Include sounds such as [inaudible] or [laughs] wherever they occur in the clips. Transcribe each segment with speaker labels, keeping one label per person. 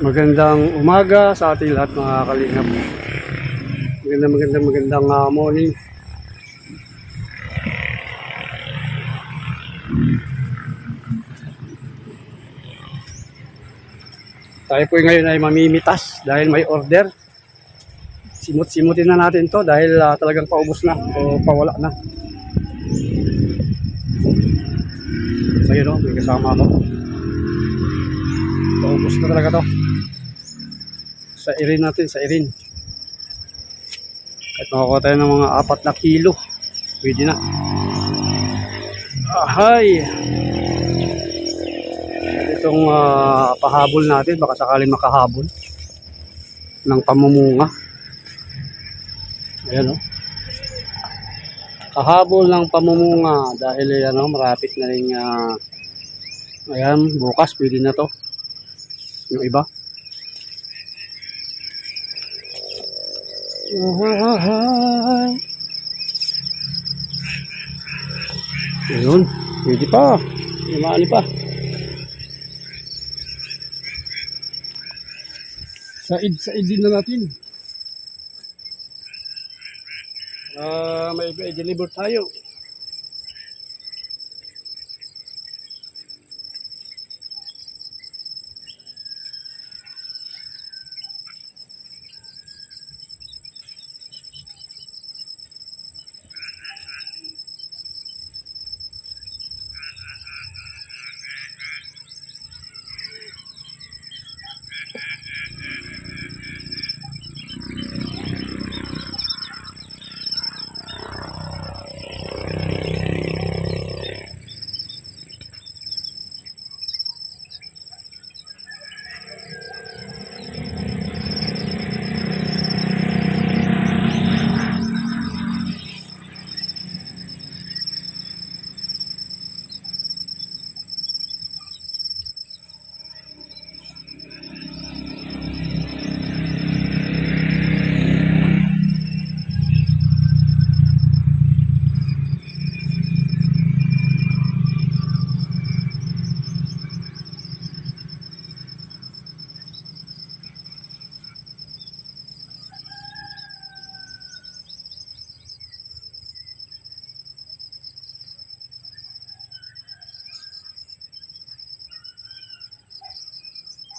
Speaker 1: Magandang umaga sa ating lahat mga kalingap. Magandang magandang magandang ah, morning. Tayo po ngayon ay mamimitas dahil may order. Simut-simutin na natin to dahil ah, talagang paubos na o pawala na. Ayun o, may kasama ako. Paubos na talaga to. Sa irin natin, sa irin. Kahit makakuha tayo ng mga apat na kilo, pwede na. Ahay! Itong ah, pahabol natin, baka sakaling makahabol ng pamumunga. Ayan o. Kahabol ng pamumunga dahil yan o, marapit na rin ah, ayan, bukas pwede na to. Yung iba. Ahay. Ayun, pwede pa. Lumali pa. Said, said din na natin. Ah, may may deliver tayo.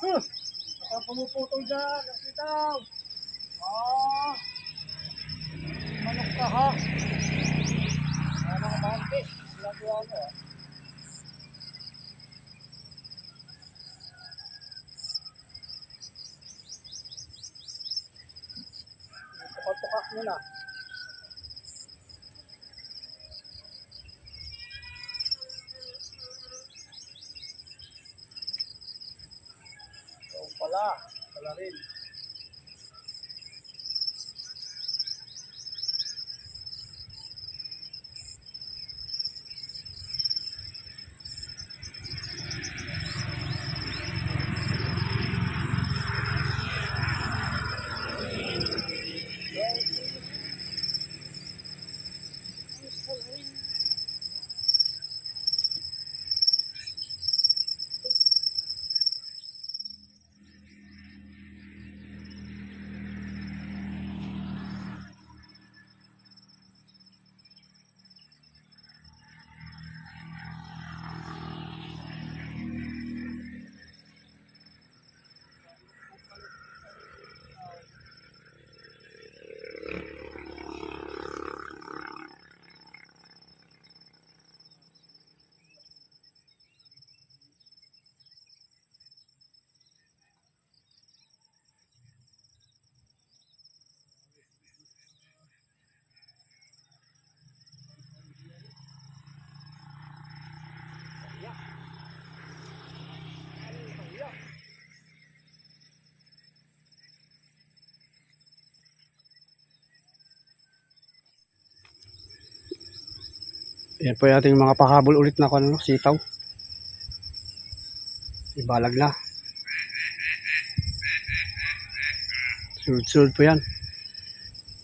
Speaker 1: Huh! Baka pumuputol dyan. Nasitaw. Ah. Manok ka ha. Manok mantis. Ginagawa mo ah. Tukat-tukat mo na. Pala rin. Yan po yung mga pahabol ulit na ano, sitaw. Ibalag na. Sunod-sunod po yan.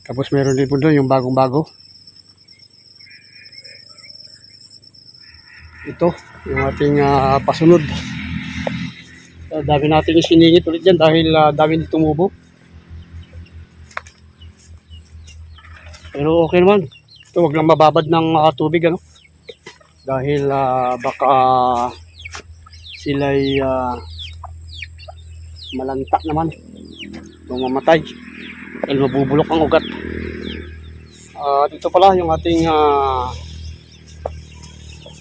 Speaker 1: Tapos meron din po doon yung bagong-bago. Ito, yung ating ah, pasunod. Ah, dami nating siningit ulit dyan dahil ah, dami tumubo. Pero okay naman. Ito, wag lang mababad ng ah, tubig, ano? Dahil ah, baka sila'y ah, malanta naman. Mamamatay. Dahil mabubulok ang ugat. Ah, dito pala yung ating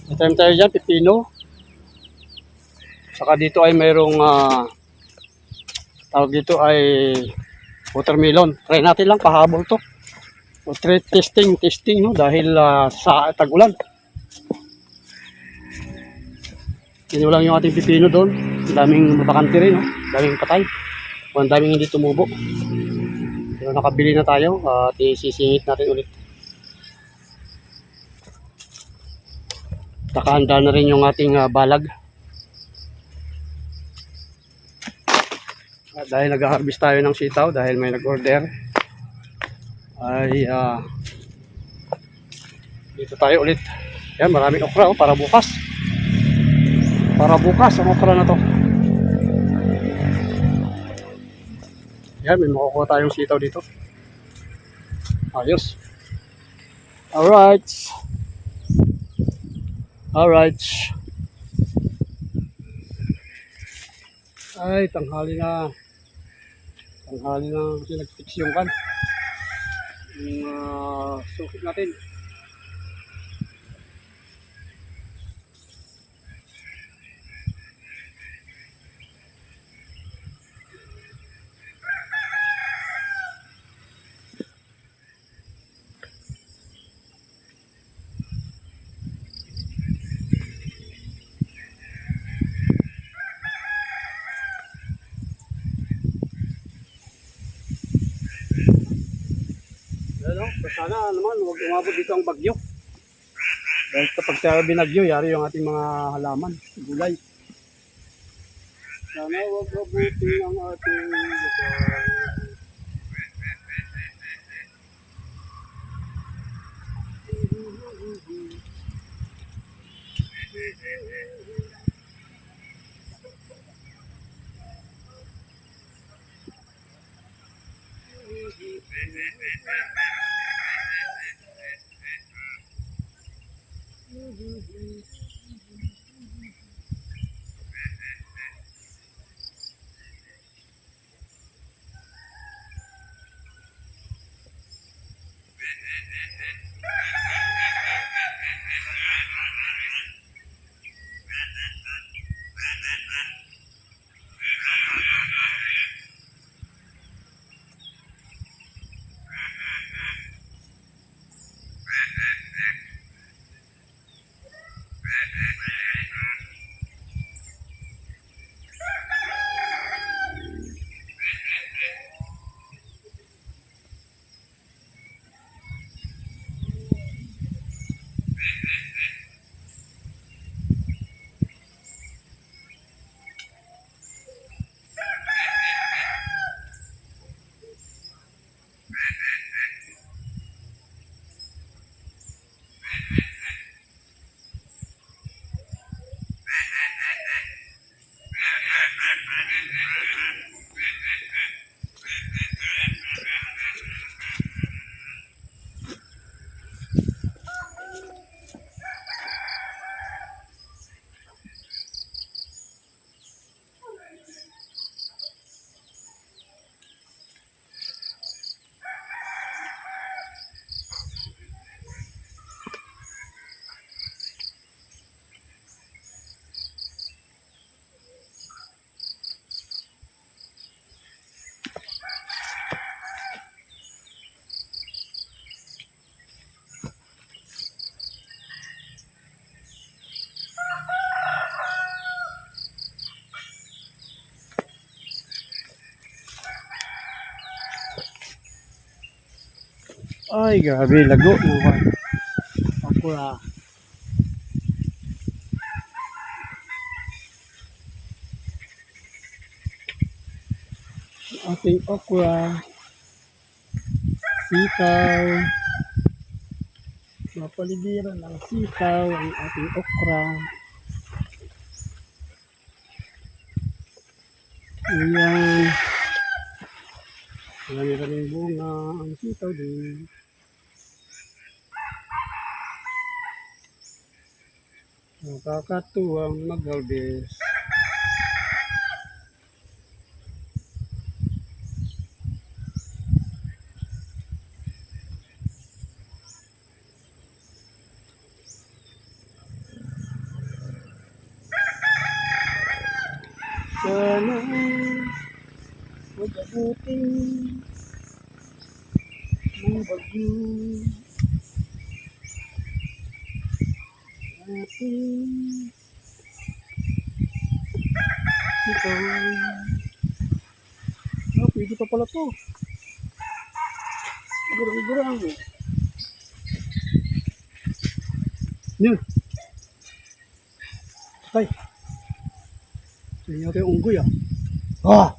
Speaker 1: may time tayo dyan, pipino. Saka dito ay mayroong ah, tawag dito ay watermelon. Try natin lang pahabol to. O testing, testing no dahil ah, sa tagulan. Yun lang yung ating pipino doon. Daming mabakante rin, no? Daming patay. Ang daming hindi tumubo. Pero nakabili na tayo at isisingit natin ulit. Nakahanda na rin yung ating ah, balag. At dahil nag-harvest tayo ng sitaw dahil may nag-order ay ah, dito tayo ulit. Yan, maraming okra oh, para bukas. Para bukas ang okra na to. Yan, may makukuha tayong sitaw dito. Ayos. Alright. Alright. Ay, tanghali na. Tanghali na kasi nag-fix yung kan. Yung uh, sukit natin. Sana naman huwag umabot dito ang bagyo. Dahil kapag sa binagyo, yari yung ating mga halaman, gulay. Sana huwag mabuti ang ating lugar. Ay, grabe, lago. Naman. Okra. Ating okra. Sitaw. Mapaligiran ng sitaw ang ating okra. Ayan. Marami-raming bunga. Ang sitaw din. Nakakatuwang mag-harvest. Sana mag-abuting pala to. Gurang-gurang. Yan. Ay. Tingnan yung unggoy ah. Ah!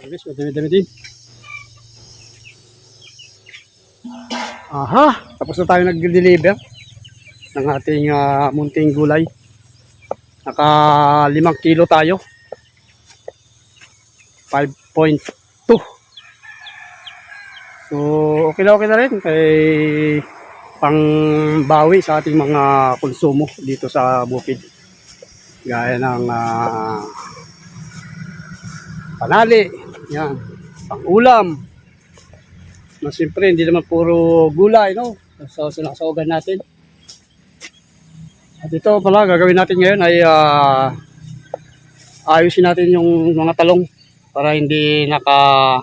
Speaker 1: Arbis, madami-dami din. Aha, tapos na tayo nag-deliver ng ating ah, munting gulay. Naka limang kilo tayo. 5.2. So, okay na okay na rin kay pangbawi sa ating mga konsumo dito sa bukid. Gaya ng ah, panali, yan, pang-ulam. Na siyempre, hindi naman puro gulay, no? So, sinasawagan natin. At ito pala, gagawin natin ngayon ay ah, ayusin natin yung mga talong para hindi naka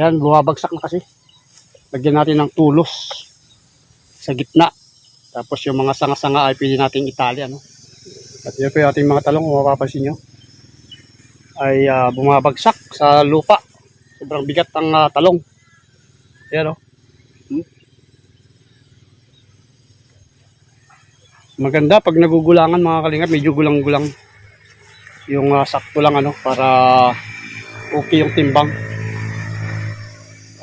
Speaker 1: yan, bumabagsak na kasi. Lagyan natin ng tulos sa gitna. Tapos yung mga sanga-sanga ay pwede nating itali, ano? At yun po yung ating mga talong, kung mapapansin nyo, ay ah, bumabagsak sa lupa. Sobrang bigat ang ah, talong. Ayan, oh. Hmm? Maganda pag nagugulangan mga kalingap, medyo gulang-gulang. Yung ah, sakto lang ano para okay yung timbang.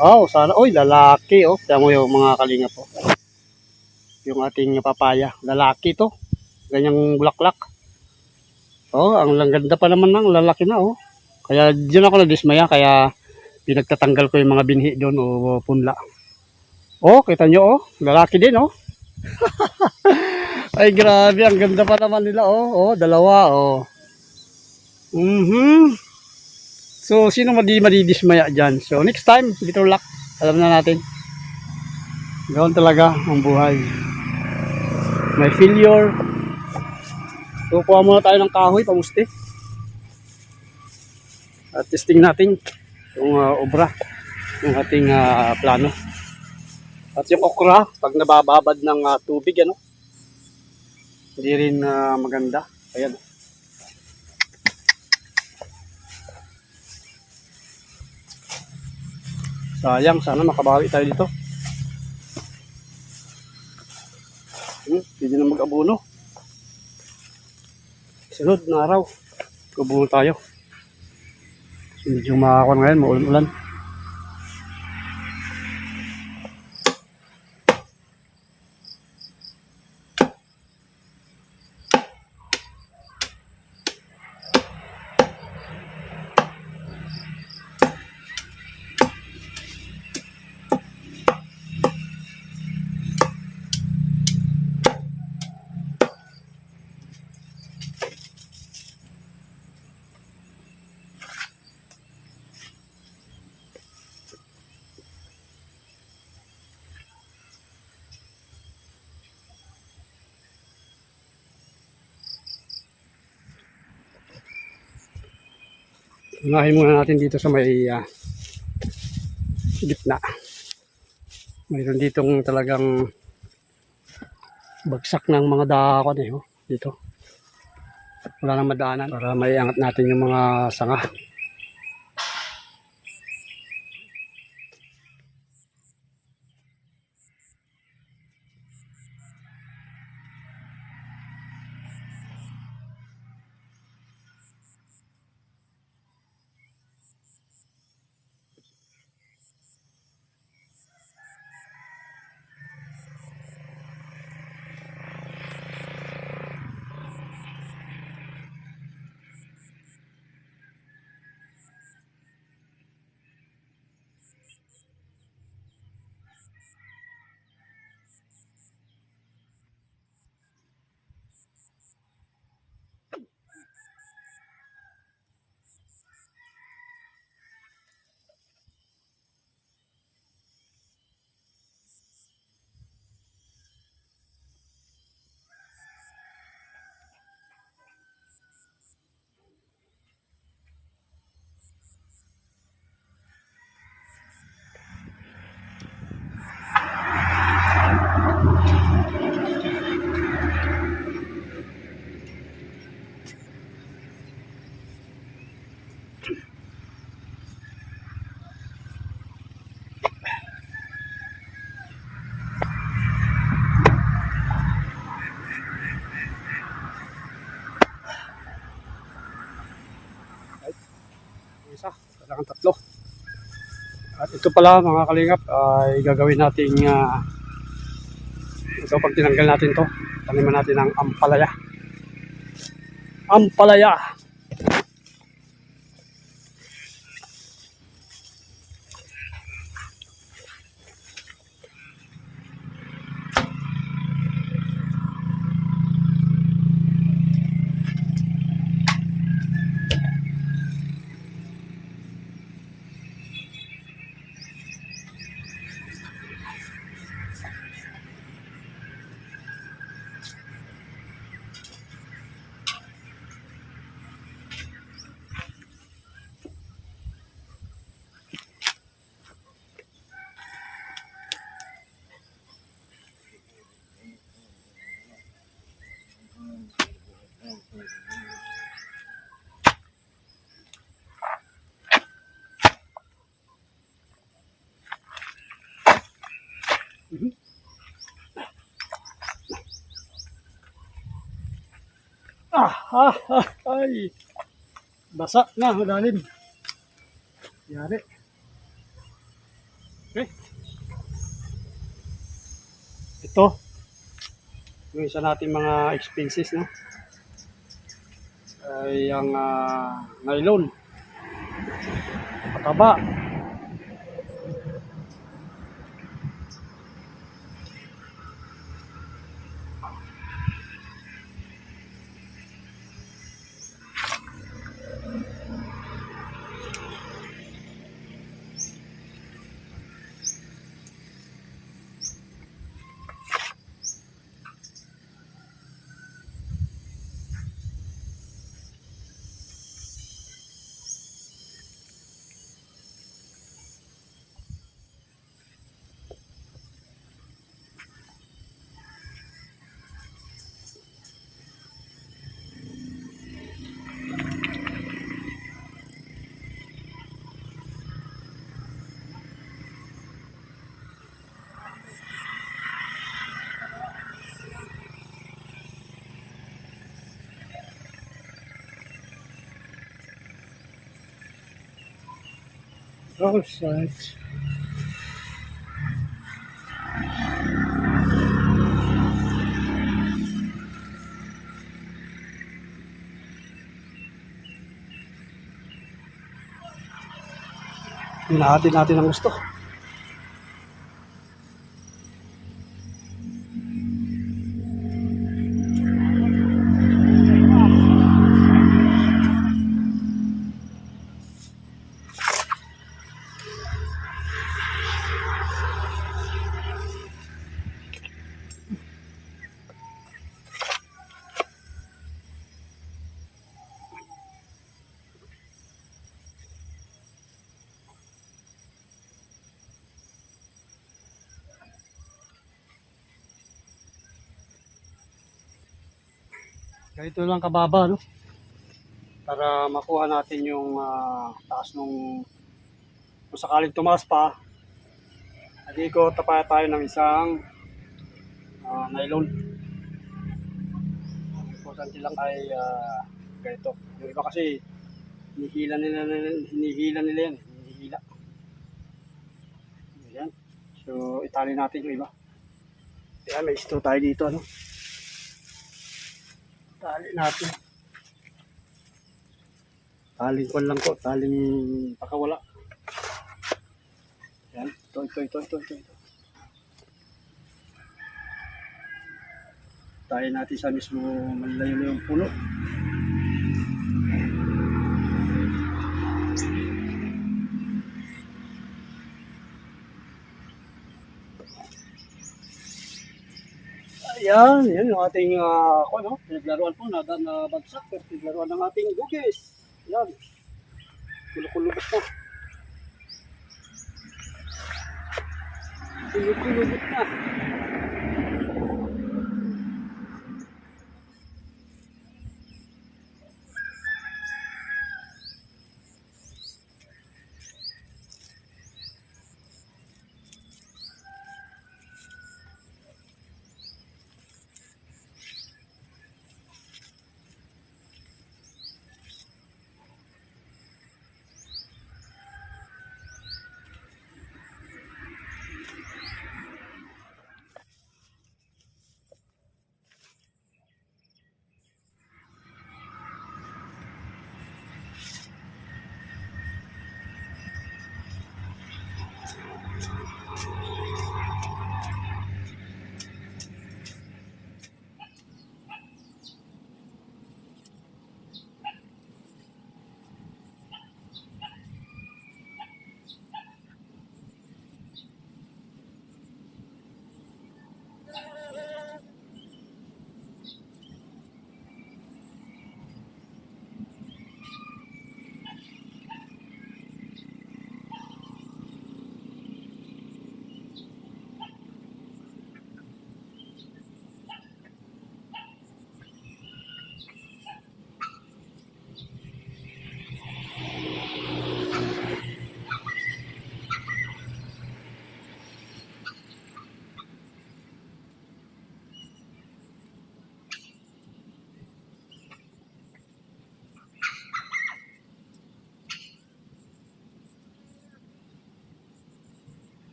Speaker 1: Oh, sana oy lalaki oh. Tiyan mo yung mga kalingap po. Yung ating papaya, lalaki to. Ganyang bulaklak. Oh, ang ganda pa naman ng lalaki na oh. Kaya diyan ako nadismaya kaya pinagtatanggal ko yung mga binhi doon o punla. Oh, kita nyo oh, lalaki din oh. [laughs] Ay grabe, ang ganda pa naman nila oh. Oh, dalawa oh. Mhm. So, sino madi madidismaya dyan? So, next time, dito luck. Alam na natin. Gawin talaga ang buhay. May failure. So, kuha muna tayo ng kahoy, pamusti. At testing natin yung uh, obra, yung ating ah, plano. At yung okra, pag nabababad ng ah, tubig, ano, hindi rin ah, maganda. Ayan. Sayang, sana makabawi tayo dito. Hmm, pwede na mag-abono. Sunod na araw, mag-abono tayo. Medyo makakon ngayon, maulan-ulan. Unahin muna natin dito sa may ah, gitna. Mayroon ditong talagang bagsak ng mga dahon eh. Oh, dito. Wala nang madaanan para may angat natin yung mga sanga. Kailangan tatlo. At ito pala mga kalingap ay gagawin nating uh, ito pag tinanggal natin to taniman natin ng ampalaya. Ampalaya! Ah, ah, ah, ay. Basa na, malalim. Yari. Okay. Ito. Yung isa natin mga expenses, no? Ay ang ah, nylon. Pataba. All right. Hinahati natin ang gusto. Ganito lang kababa, no? Para makuha natin yung ah, taas nung kung sakaling tumaas pa, ko tapaya tayo ng isang ah, nylon. Importante lang ay ah, ganito. Yung iba kasi hinihila nila, hinihila nila yan. Hinihila. Ayan. So, itali natin yung iba. Ayan, may straw tayo dito, ano? Tali natin. Taling kwan lang ko, taling pakawala. Yan, ito, ito, ito, ito, ito. ito. Tayo natin sa mismo malayo na yung puno. Ayan, yan yung ating uh, ako, no? Pinaglaruan po na, na bagsak. pero Pinaglaruan ng ating gugis. Yan. Kulukulubot na. Kulukulubot na.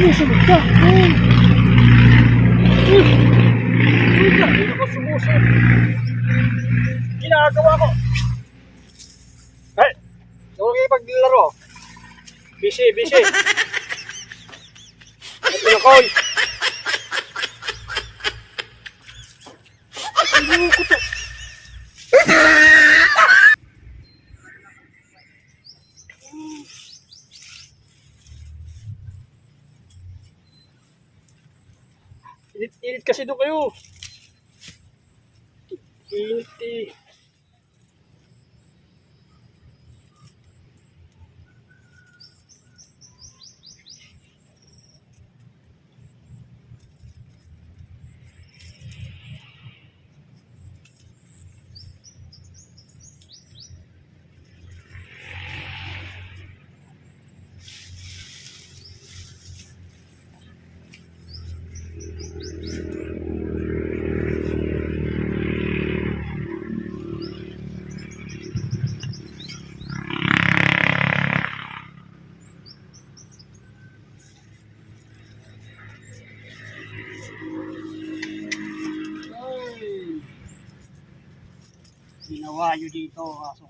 Speaker 1: Sumusunod ka. Oh. Uy, ka, hindi ako sumusunod. Ginagawa ko. Ay, huwag kayo paglaro. Busy, busy. At pinakoy. Ano ko to? Init, kasi doon kayo. Init eh. Ginawa nyo dito, aso kayo ah.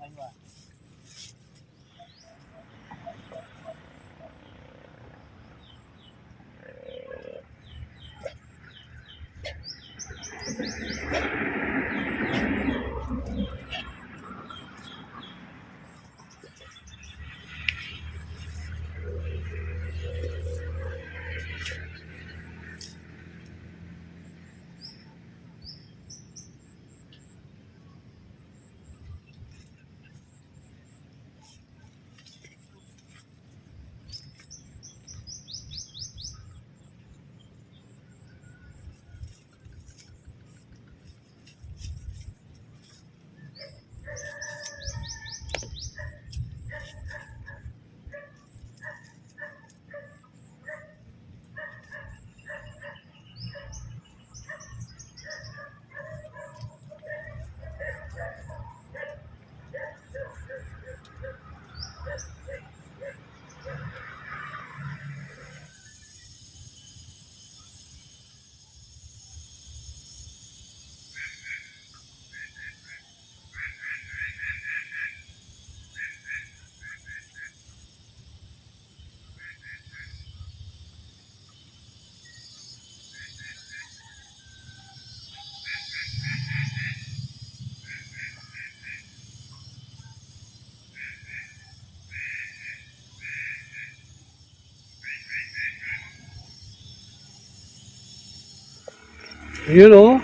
Speaker 1: Yun oh.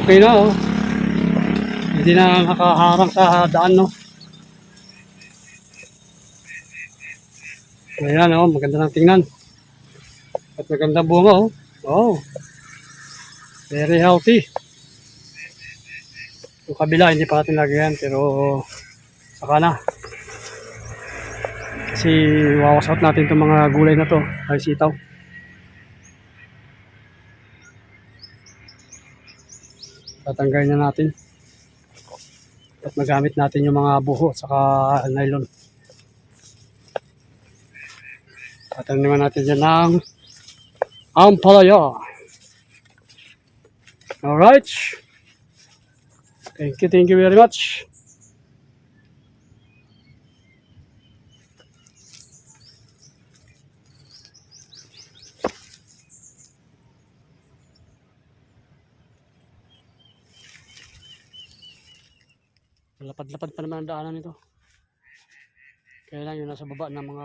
Speaker 1: Okay na oh. Hindi na nakaharang sa daan no. Ayan oh, maganda ng tingnan. At maganda bunga oh. Oh. Very healthy. Yung kabila hindi pa natin lagyan pero saka na. Kasi wawasot natin itong mga gulay na to. Ay sitaw. Tatanggalin na natin. At magamit natin yung mga buho saka nylon. Tataniman natin dyan ng ampalaya. Alright. Thank you thank you very much Lapad-lapad pa naman ang daanan nito. Kaya lang yung nasa baba ng mga